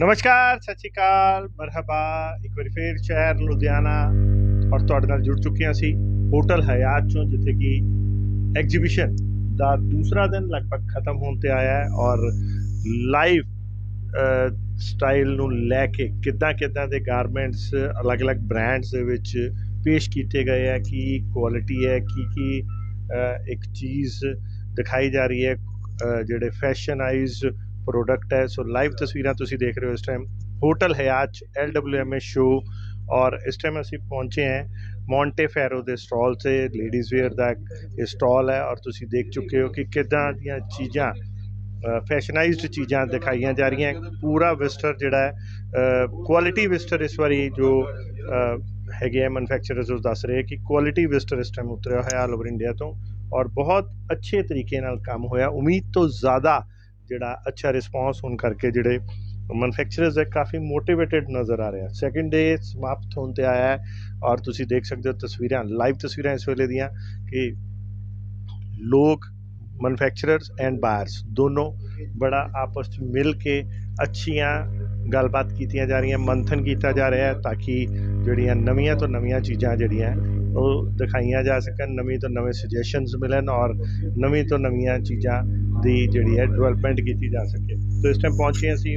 ਨਮਸਕਾਰ, ਸਤਿ ਸ਼੍ਰੀ ਅਕਾਲ, ਮਰਹਬਾ, ਇੱਕ ਵਾਰੀ ਫੇਰ ਸ਼ਹਿਰ ਲੁਧਿਆਣਾ ਔਰ ਤੁਹਾਡੇ ਨਾਲ ਜੁੜ ਚੁੱਕੇ ਹਾਂ ਅਸੀਂ। ਹੋਟਲ ਹਯਾਤ ਚੋਂ, ਜਿੱਥੇ ਕਿ ਐਗਜ਼ੀਬਿਸ਼ਨ ਦਾ ਦੂਸਰਾ ਦਿਨ ਲਗਭਗ ਖਤਮ ਹੋਣ ਤੇ ਆਇਆ ਹੈ ਔਰ ਲਾਈਵ ਸਟਾਈਲ ਨੂੰ ਲੈ ਕੇ ਕਿੱਦਾਂ ਕਿੱਦਾਂ ਦੇ ਗਾਰਮੈਂਟਸ ਅਲੱਗ-ਅਲੱਗ ਬ੍ਰਾਂਡਸ ਦੇ ਵਿੱਚ ਪੇਸ਼ ਕੀਤੇ ਗਏ ਆ ਕੀ ਕੁਆਲਿਟੀ ਹੈ, ਕੀ ਕੀ ਇੱਕ ਚੀਜ਼ ਦਿਖਾਈ ਜਾ ਰਹੀ ਹੈ ਜਿਹੜੇ ਫੈਸ਼ਨਾਈਜ਼ਡ ਪ੍ਰੋਡਕਟ ਹੈ ਸੋ ਲਾਈਵ ਤਸਵੀਰਾਂ ਤੁਸੀਂ ਦੇਖ ਰਹੇ ਹੋ ਇਸ time hotel Hyatt as show ਔਰ ਇਸ ਟਾਈਮ ਅਸੀਂ ਪਹੁੰਚੇ ਹਾਂ ਮੌਂਟੇ ਫੈਰੋ ਦੇ ਸਟਾਲ ਤੇ ਲੇਡੀਜ਼ ਵੇਅਰ ਦਾ ਇਹ ਸਟਾਲ ਹੈ ਔਰ ਤੁਸੀਂ ਦੇਖ ਚੁੱਕੇ ਹੋ ਕਿ ਕਿੱਦਾਂ ਦੀਆਂ ਚੀਜ਼ਾਂ ਫੈਸ਼ਨਾਈਜ਼ਡ ਚੀਜ਼ਾਂ ਦਿਖਾਈਆਂ ਜਾ ਰਹੀਆਂ ਪੂਰਾ ਵਿਸਟਰ ਜਿਹੜਾ ਹੈ ਕੁਆਲਿਟੀ ਵਿਸਟਰ ਇਸ ਵਾਰੀ ਜੋ ਅ, ਹੈਗੇ ਆ ਮੈਨੂਫੈਕਚਰਰਸ ਉਹ ਦੱਸ ਰਹੇ ਕਿ ਕੁਆਲਿਟੀ ਵਿਸਟਰ ਇਸ ਟਾਈਮ ਉਤਰਿਆ ਹੋਇਆ ਆਲ ਓਵਰ ਇੰਡੀਆ ਤੋਂ ਔਰ ਬਹੁਤ ਅੱਛੇ ਤਰੀਕੇ ਨਾਲ ਕੰਮ ਹੋਇਆ ਉਮੀਦ ਤੋਂ ਜ਼ਿਆਦਾ ਜਿਹੜਾ ਅੱਛਾ ਰਿਸਪੌਂਸ ਹੋਣ ਕਰਕੇ ਜਿਹੜੇ ਮੈਨੂਫੈਕਚਰਰਸ ਹੈ ਕਾਫੀ ਮੋਟੀਵੇਟਿਡ ਨਜ਼ਰ ਆ ਰਿਹਾ ਸੈਕਿੰਡ ਡੇ ਸਮਾਪਤ ਹੋਣ ਤੇ ਆਇਆ ਹੈ ਔਰ ਤੁਸੀਂ ਦੇਖ ਸਕਦੇ ਹੋ ਤਸਵੀਰਾਂ ਲਾਈਵ ਤਸਵੀਰਾਂ ਇਸ ਵੇਲੇ ਦੀਆਂ ਕਿ ਲੋਕ ਮੈਨੂਫੈਕਚਰਰਸ ਐਂਡ ਬਾਇਰਸ ਦੋਨੋਂ ਬੜਾ ਆਪਸ ਵਿੱਚ ਮਿਲ ਕੇ ਅੱਛੀਆਂ ਗੱਲਬਾਤ ਕੀਤੀਆਂ ਜਾ ਰਹੀਆਂ ਮੰਥਨ ਕੀਤਾ ਜਾ ਰਿਹਾ ਹੈ ਤਾਂ ਕਿ ਜਿਹੜੀਆਂ ਨਵੀਆਂ ਤੋਂ ਨਵੀਆਂ ਚੀਜ਼ਾਂ ਜਿਹੜੀਆਂ ਉਹ ਦਿਖਾਈਆਂ ਜਾ ਸਕਣ ਨਵੀਂ ਤੋਂ ਨਵੇਂ ਸੁਜੈਸ਼ਨਸ ਮਿਲਣ ਔਰ ਨਵੀਂ ਤੋਂ ਨਵੀਆਂ ਚੀਜ਼ਾਂ ਦੀ ਜਿਹੜੀ ਹੈ ਡਿਵੈਲਪਮੈਂਟ ਕੀਤੀ ਜਾ ਸਕੇ तो इस टाइम पहुंचे हैं ਅਸੀਂ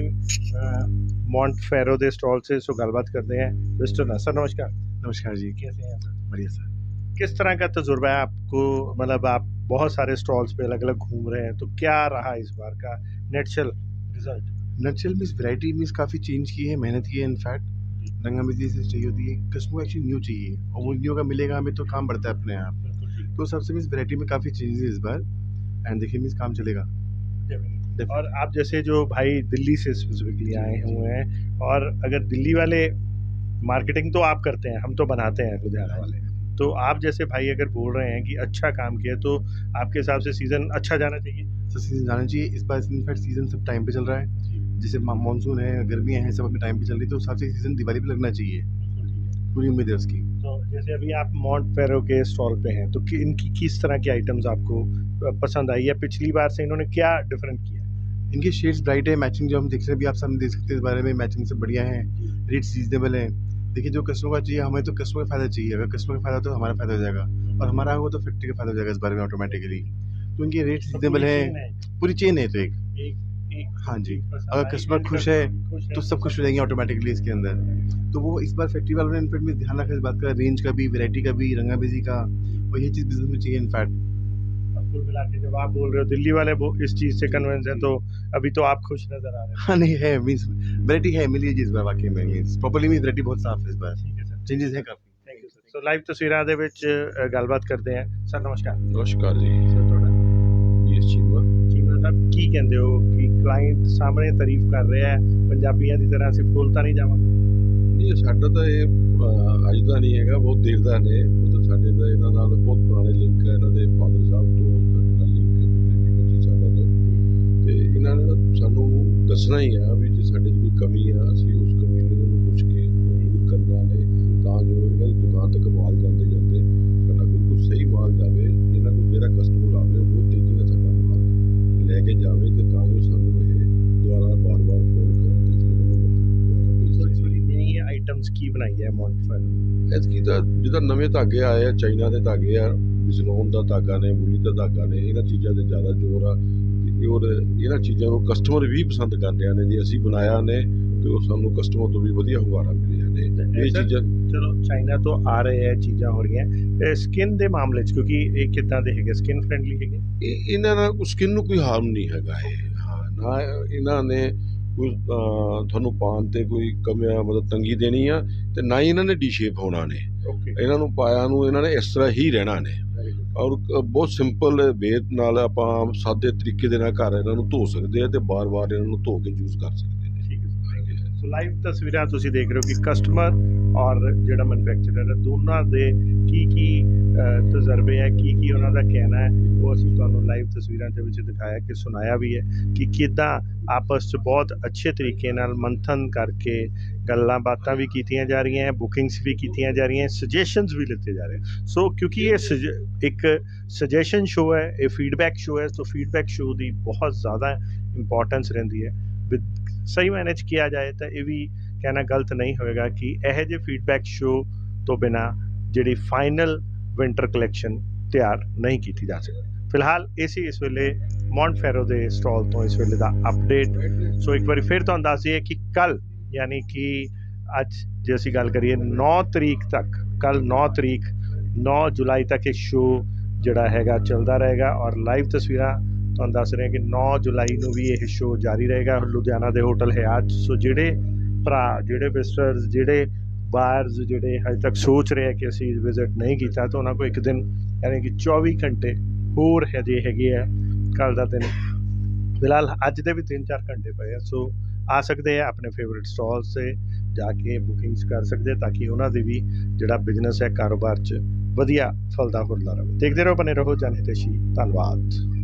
मॉन्ट फेरो ਦੇ स्टॉल से सो गलबात करते हैं मिस्टर नसर नमस्कार नमस्कार जी कैसे हैं आप बढ़िया सर किस तरह का तजुर्बा है आपको मतलब आप बहुत सारे स्टॉल्स पे अलग अलग घूम रहे हैं तो क्या रहा इस बार का natural result nutshell means variety means काफ़ी चेंज की है मेहनत की है इनफैक्ट रंगा मिर्ची से चाहिए होती है कस्टमर एक्चुअली न्यू चाहिए और वो न्यू का मिलेगा हमें तो काम बढ़ता है अपने आप तो सबसे मीन्स वैरायटी में काफ़ी चेंजेस इस बार एंड देखिए मीन्स काम चलेगा। और आप जैसे जो भाई दिल्ली से स्पेसिफिकली आए हुए हैं और अगर दिल्ली वाले मार्केटिंग तो आप करते हैं हम तो बनाते हैं लुधियाना वाले। तो आप जैसे भाई अगर बोल रहे हैं कि अच्छा काम किया तो आपके हिसाब से सीज़न अच्छा जाना चाहिए? सर सीज़न जाना चाहिए। इस बार इनफैक्ट सीज़न सब टाइम पे चल रहा है। जैसे मानसून है गर्मियाँ हैं सब अपने टाइम पे चल रही है तो उस हिसाब से सीज़न दिवाली पे लगना चाहिए। पूरी उम्मीद है उसकी। तो जैसे अभी आप मॉन्ट फेरो के स्टॉल पे हैं तो कि इनकी किस तरह की आइटम्स आपको पसंद आई या पिछली बार से इन्होंने क्या डिफरेंट किया? इनके शेड्स ब्राइट है मैचिंग जो हम देख रहे हैं अभी आप सामने देख सकते हैं इस बारे में मैचिंग से बढ़िया है रेट्स रीजनेबल है। देखिए जो कस्टमर का चाहिए हमें तो कस्टमर का फ़ायदा चाहिए। अगर कस्टमर का फ़ायदा तो हमारा फ़ायदा हो जाएगा। और हमारा होगा तो फैक्ट्री का फ़ायदा हो जाएगा इस बारे में ऑटोमेटिकली तो इनके रेट रीजनेबल है। पूरी चेन है तो एक हाँ जी। अगर कस्टमर खुश है तो सब तो खुश हो जाएँगे ऑटोमेटिकली इसके अंदर। तो वो इस बार फैक्ट्री वालों ने इनफैक्ट में ध्यान रखा इस बात का रेंज का भी वैरायटी का भी रंगा बेजी का और ये चीज़ बिज़नेस में चाहिए इनफैक्ट जब आप बोल रहे हो दिल्ली वाले वो इस चीज़ से कन्विंस हैं तो अभी तो आप खुश नज़र आ रहे हैं। हाँ नहीं है मीन्स वैरायटी है मिली जी इस बार वाकई में मीन्स प्रॉपरली मीन्स वैरायटी बहुत साफ़ है इस बार। चेंजेस है काफ़ी। Thank you sir so live तस्वीर तस्वीरां ਦੇ गलबात करते हैं। सर नमस्कार। नमस्कार जी। सर थोड़ा ये चीज़ ਚੀਮਾ चीज़ मतलब की ਕਹਿੰਦੇ हो की ਕਲਾਇੰਟ ਸਾਹਮਣੇ ਤਾਰੀਫ ਕਰ ਰਿਹਾ ਹੈ, ਪੰਜਾਬੀਆਂ ਦੀ ਤਰ੍ਹਾਂ ਅਸੀਂ ਫੁੱਲ ਤਾਂ ਨਹੀਂ ਜਾਵਾਂਗੇ ਨਹੀਂ, ਸਾਡਾ ਤਾਂ ਇਹ ਅੱਜ ਦਾ ਨਹੀਂ ਹੈਗਾ, ਬਹੁਤ ਦੇਰ ਦਾ ਨੇ। ਉਹ ਤਾਂ ਸਾਡੇ ਦਾ ਇਹਨਾਂ ਨਾਲ ਬਹੁਤ ਪੁਰਾਣੇ ਲਿੰਕ ਹੈ, ਇਹਨਾਂ ਦੇ ਫਾਦਰ ਸਾਹਿਬ ਤੋਂ ਸਾਡੇ ਨਾਲ ਲਿੰਕ ਹੈ ਪਿਛਲੇ 25 ਸਾਲਾਂ ਤੋਂ ਤੇ ਇਹਨਾਂ ਨੇ ਸਾਨੂੰ ਦੱਸਣਾ ਹੀ ਆ ਵੀ ਜੇ ਸਾਡੇ 'ਚ ਕੋਈ ਕਮੀ ਆ, ਅਸੀਂ ਉਸ ਕਮੀ ਨੂੰ ਆਈਟਮਸ ਕੀ ਬਣਾਈ ਹੈ ਮੌਂਟ ਐਤਕੀ ਤਾਂ ਜਿੱਦਾਂ ਨਵੇਂ ਧਾਗੇ ਆਏ ਆ ਚਾਈਨਾ ਦੇ ਧਾਗੇ ਆ ਬਿਜ਼ਲੋਨ ਦਾ ਧਾਗਾ ਨੇ ਮੂਲੀ ਦਾ ਧਾਗਾ ਨੇ ਇਹਨਾਂ ਚੀਜ਼ਾਂ ਤੇ ਜ਼ਿਆਦਾ ਜ਼ੋਰ ਆ। ਤੇ ਔਰ ਇਹਨਾਂ ਚੀਜ਼ਾਂ ਨੂੰ ਕਸਟਮਰ ਵੀ ਪਸੰਦ ਕਰ ਰਹੇ ਨੇ ਜੇ ਅਸੀਂ ਬਣਾਇਆ ਨੇ ਤੇ ਉਹ ਸਾਨੂੰ ਕਸਟਮਰ ਤੋਂ ਵੀ ਵਧੀਆ ਹੁੰਗਾਰਾ ਮਿਲਿਆ ਨੇ। ਇਹ ਚੀਜ਼ਾਂ ਚਲੋ ਚਾਈਨਾ ਤੋਂ ਆ ਰਹੇ ਹੈ ਚੀਜ਼ਾਂ ਹੋ ਰਹੀਆਂ। ਤੇ ਸਕਿਨ ਦੇ ਮਾਮਲੇ 'ਚ ਕਿਉਂਕਿ ਇਹ ਕਿੱਦਾਂ ਦੇ ਹੈਗੇ? ਸਕਿਨ ਫ੍ਰੈਂਡਲੀ ਹੈਗੇ? ਇਹ ਇਹਨਾਂ ਨਾਲ ਸਕਿਨ ਨੂੰ ਕੋਈ ਹਾਰਮ ਨਹੀਂ ਹੈਗਾ ਇਹ। ਹਾਂ ਨਾ ਇਹਨਾਂ ਨੇ ਕੋਈ ਤੁਹਾਨੂੰ ਪਾਣ ਤੇ ਕੋਈ ਕਮੀਆਂ ਮਤਲਬ ਤੰਗੀ ਦੇਣੀ ਆ ਤੇ ਨਾ ਹੀ ਇਹਨਾਂ ਨੇ ਡੀ ਸ਼ੇਪ ਹੋਣਾ ਨੇ। ਇਹਨਾਂ ਨੂੰ ਪਾਇਆ ਨੂੰ ਇਹਨਾਂ ਨੇ ਇਸ ਤਰ੍ਹਾਂ ਹੀ ਰਹਿਣਾ ਨੇ। ਔਰ ਬਹੁਤ ਸਿੰਪਲ ਵੇਦ ਨਾਲ ਆਪਾਂ ਸਾਦੇ ਤਰੀਕੇ ਦੇ ਨਾਲ ਘਰ ਇਹਨਾਂ ਨੂੰ ਧੋ ਸਕਦੇ ਆ ਤੇ ਬਾਰ-ਬਾਰ ਇਹਨਾਂ ਨੂੰ ਧੋ ਕੇ ਯੂਜ਼ ਕਰ ਸਕਦੇ ਸੋ ਲਾਈਵ ਤਸਵੀਰਾਂ ਤੁਸੀਂ ਦੇਖ ਰਹੇ ਹੋ ਕਿ ਕਸਟਮਰ ਔਰ ਜਿਹੜਾ ਮੈਨੂਫੈਕਚਰਰ ਹੈ ਦੋਨਾਂ ਦੇ ਕੀ ਕੀ ਤਜਰਬੇ ਹੈ ਕੀ ਕੀ ਉਹਨਾਂ ਦਾ ਕਹਿਣਾ ਹੈ ਉਹ ਅਸੀਂ ਤੁਹਾਨੂੰ ਲਾਈਵ ਤਸਵੀਰਾਂ ਦੇ ਵਿੱਚ ਦਿਖਾਇਆ ਕਿ ਸੁਣਾਇਆ ਵੀ ਹੈ ਕਿ ਕਿੱਦਾਂ ਆਪਸ 'ਚ ਬਹੁਤ ਅੱਛੇ ਤਰੀਕੇ ਨਾਲ ਮੰਥਨ ਕਰਕੇ ਗੱਲਾਂ ਬਾਤਾਂ ਵੀ ਕੀਤੀਆਂ ਜਾ ਰਹੀਆਂ ਬੁਕਿੰਗਸ ਵੀ ਕੀਤੀਆਂ ਜਾ ਰਹੀਆਂ ਸੁਜੈਸ਼ਨਸ ਵੀ ਲਿੱਤੇ ਜਾ ਰਹੇ ਸੋ ਕਿਉਂਕਿ ਇਹ ਇੱਕ ਸੁਜੈਸ਼ਨ ਸ਼ੋ ਹੈ ਇਹ ਫੀਡਬੈਕ ਸ਼ੋ ਹੈ ਸੋ ਫੀਡਬੈਕ ਸ਼ੋ ਦੀ ਬਹੁਤ ਜ਼ਿਆਦਾ ਇੰਪੋਰਟੈਂਸ ਰਹਿੰਦੀ ਹੈ। ਵਿਦ ਸਹੀ ਮਾਇਨੇ 'ਚ ਕਿਹਾ ਜਾਏ ਤਾਂ ਇਹ ਵੀ ਕਹਿਣਾ ਗਲਤ ਨਹੀਂ ਹੋਵੇਗਾ ਕਿ ਇਹੋ ਜਿਹੇ ਫੀਡਬੈਕ ਸ਼ੋ ਤੋਂ ਬਿਨਾ ਜਿਹੜੀ ਫਾਈਨਲ ਵਿੰਟਰ ਕਲੈਕਸ਼ਨ ਤਿਆਰ ਨਹੀਂ ਕੀਤੀ ਜਾ ਸਕਦੀ। ਫਿਲਹਾਲ ਇਹ ਸੀ ਇਸ ਵੇਲੇ ਮੌਂਟ ਫੈਰੋ ਦੇ ਸਟਾਲ ਤੋਂ ਇਸ ਵੇਲੇ ਦਾ ਅਪਡੇਟ ਸੋ ਇੱਕ ਵਾਰੀ ਫਿਰ ਤੁਹਾਨੂੰ ਦੱਸ ਦਈਏ ਕਿ ਕੱਲ, ਯਾਨੀ ਕਿ ਅੱਜ ਜੇ ਅਸੀਂ ਗੱਲ ਕਰੀਏ 9 ਤਰੀਕ ਤੱਕ, ਕੱਲ 9 ਤਰੀਕ 9 ਜੁਲਾਈ ਤੱਕ ਇਹ ਸ਼ੋਅ ਜਿਹੜਾ ਹੈਗਾ ਚੱਲਦਾ ਰਹੇਗਾ ਔਰ ਲਾਈਵ ਤਸਵੀਰਾਂ ਤੁਹਾਨੂੰ ਦੱਸ ਰਹੇ ਕਿ 9 ਜੁਲਾਈ ਨੂੰ ਵੀ ਇਹ ਸ਼ੋਅ ਜਾਰੀ ਰਹੇਗਾ ਲੁਧਿਆਣਾ ਦੇ ਹੋਟਲ ਹਯਾਤ। ਸੋ ਜਿਹੜੇ ਭਰਾ, ਜਿਹੜੇ ਵਿਜ਼ਟਰਸ ਜਿਹੜੇ ਬਾਹਰਸ ਜਿਹੜੇ ਹਜੇ ਤੱਕ ਸੋਚ ਰਹੇ ਆ ਕਿ ਅਸੀਂ ਵਿਜ਼ਿਟ ਨਹੀਂ ਕੀਤਾ, ਤਾਂ ਉਹਨਾਂ ਕੋਲ ਇੱਕ ਦਿਨ ਯਾਨੀ ਕਿ 24 ਘੰਟੇ ਹੋਰ ਹਜੇ ਹੈਗੇ ਆ ਕੱਲ ਦਾ ਦਿਨ। ਫਿਲਹਾਲ ਅੱਜ ਦੇ ਵੀ 3-4 ਘੰਟੇ ਪਏ ਆ। ਸੋ ਆ ਸਕਦੇ ਆ ਆਪਣੇ ਫੇਵਰਿਟ ਸਟਾਲਸ ਤੇ ਜਾ ਕੇ ਬੁਕਿੰਗਸ ਕਰ ਸਕਦੇ ਤਾਂ ਕਿ ਉਹਨਾਂ ਦੇ ਵੀ ਜਿਹੜਾ ਬਿਜ਼ਨਸ ਹੈ, ਕਾਰੋਬਾਰ 'ਚ ਵਧੀਆ ਫਲਦਾ ਫੁੱਲਦਾ ਰਹੇ। ਦੇਖਦੇ ਰਹੋ ਬਨੇ ਰਹੋ। ਜਾਣੇ 'ਤੇ ਧੰਨਵਾਦ।